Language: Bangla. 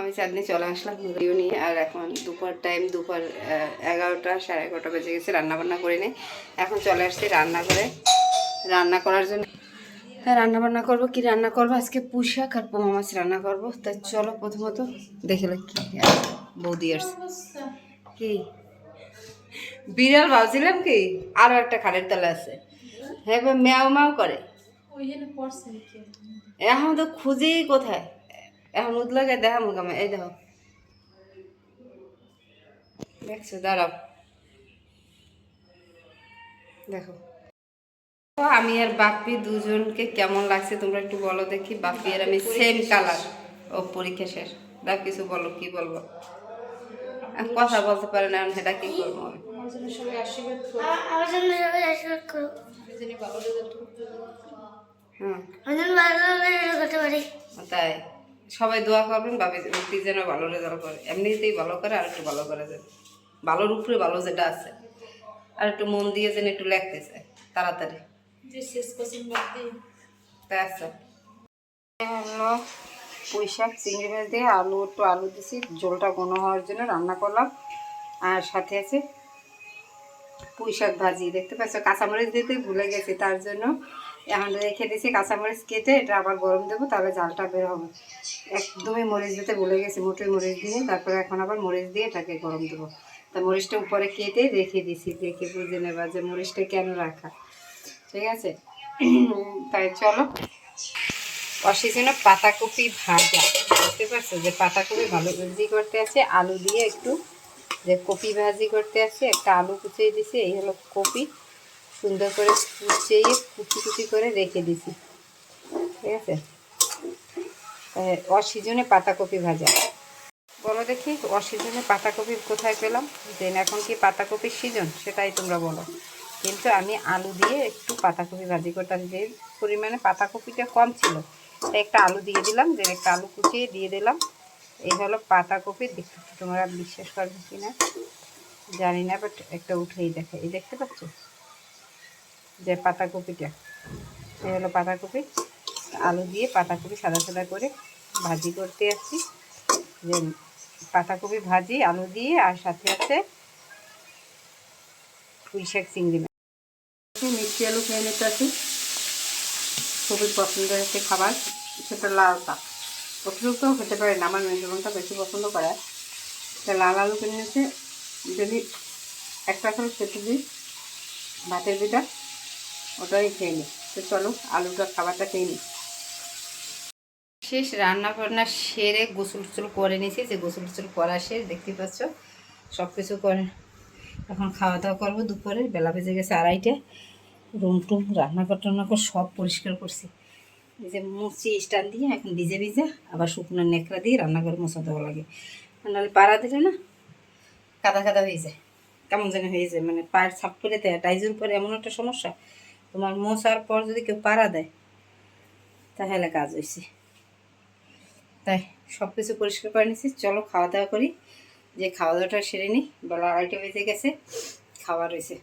আমি চাঁদনি চলে আসলাম ভিডিও নিয়ে আর এখন দুপুর টাইম দুপুর এগারোটা সাড়ে এগারোটা বেজে গেছে রান্না বান্না করে নিই এখন চলে আসছি রান্না করে রান্না করার জন্য হ্যাঁ রান্না বান্না করব কি রান্না করব? আজকে পুঁশাক আর পোমা মাছ রান্না করব। তাই চলো প্রথমত দেখে কি বৌদি আসছে কি। বিড়াল ভাবছিলাম কি আরও একটা খালের তলা আছে। হ্যাঁ ম্যাও ম্যাও করে। এখন তো খুঁজেই কোথায়? এখন উদলাগে দেখা মুখামে এই দেখো। দেখছ? দাঁড়াও। দেখো। আমি আর বাপ্পি দুজনকে কেমন লাগছে তোমরা একটু বলো দেখি। বাপ্পি আর আমি সেম কালার ও পরীক্ষা শেষ। দাও কিছু বলো কি বলব? আমি কথা বলতে পারে না আমি সেটা কি করব আমি? আমি পারি। তাই? সবাই দোয়া করবেন ভাবি তুই যেন ভালো রেজাল্ট করে। এমনিতেই ভালো করে আর একটু ভালো করে যেন। ভালোর উপরে ভালো যেটা আছে। আর একটু মন দিয়ে যেন একটু লেখতেছে তাড়াতাড়ি। যে শেষ কোচিং বাদ দিয়ে তাই আচ্ছা হলো পুঁই শাক চিংড়ি মাছ দিয়ে আলু একটু আলু দিছি জলটা ঘন হওয়ার জন্য রান্না করলাম। আর সাথে আছে পুঁই শাক ভাজি। দেখতে পাচ্ছ কাঁচামরিচ দিতে ভুলে গেছি তার জন্য এখন রেখে দিয়েছি, কাঁচামরিচ কেটে এটা আবার গরম দেবো, তাহলে জালটা বের হবে। একদমই মরিচ দিতে ভুলে গেছি মোটে মরিচ দিয়ে তারপরে এখন আবার মরিচ দিয়ে এটাকে গরম দেবো। তা মরিচটা উপরে কেটে রেখে দিছি দেখে বুঝে নেবা যে মরিচটা কেন রাখা। ঠিক আছে? তাই চলো। অসিজনে পাতাকপি ভাজা, বুঝতে পারছ? যে পাতাকপি ভালো ভাজি করতে আছে, আলু দিয়ে একটু যে কপি ভাজি করতে আছে, একটা আলু কুচিয়ে দিছি এই হলো কপি। সুন্দর করে কুচিয়ে, কুচি কুচি করে রেখে দিছি। ঠিক আছে? অসিজনে পাতাকপি ভাজা। বলো দেখি, অসিজনে পাতাকপি কোথায় পেলাম? দেন এখন কি পাতাকপির সিজন? সেটাই তোমরা বলো। কিন্তু আমি আলু দিয়ে একটু পাতাকপি ভাজি করতাম। যে পরিমাণে পাতাকপিটা কম ছিল, তাই একটা আলু দিয়ে দিলাম। দেন একটা আলু কুচিয়ে দিয়ে দিলাম। এই হলো পাতাকপি। দেখতে তোমরা বিশ্বাস করবে কি না জানি না বাট একটা উঠেই দেখে। এই দেখতে পাচ্ছ? যে পাতাকপিটা, এই হলো পাতাকপি। আলু দিয়ে পাতাকপি সাদা সাদা করে ভাজি করতে যাচ্ছি যে পাতাকপি ভাজি, আলু দিয়ে, আর সাথে আছে পুঁই শাক চিংড়ি মাছ। মিষ্টি আলু খেয়ে নিতে আছি খুবই পছন্দের একটি খাবার। সেটা লালটা অতিরিক্তও খেতে পারে না, আমার মেজবানটা বেশি পছন্দ করে। তা লাল আলু কিনে নিয়েছে যদি একটা করে খেতে দিই ভাতের। বিটা ওটাই খেয়ে নিই তো চলো, আলুটা খাবারটা খেয়ে নিই শেষ রান্না বান্না সেরে গোসল টোসল করে নিয়েছি। যে গোসল টোসল করা শেষ, দেখতে পাচ্ছ? সব কিছু করে এখন খাওয়া দাওয়া করব দুপুরে। বেলা বেজে গেছে আড়াইটে। রুম টুম রান্নাঘর টান্নাঘর সব পরিষ্কার করছি। এই যে মুছি স্ট্যান্ড দিয়ে এখন ভিজে ভিজে আবার শুকনো নেকড়া দিয়ে রান্নাঘর মশা দেওয়া লাগে। নাহলে পাড়া দিলে না কাদা কাদা হয়ে যায়। কেমন যেন হয়ে যায়। মানে পায়ের ছাপ করে দেয়। টাইজের উপরে এমন একটা সমস্যা। তোমার মশার পর যদি কেউ পাড়া দেয়, তাহলে কাজ হয়েছে তাই সব কিছু পরিষ্কার করে নিছি। চলো খাওয়া দাওয়া করি। যে খাওয়া দাওয়াটা সেরে নিই। বেলা আড়াইটা বেজে গেছে। খাওয়া রয়েছে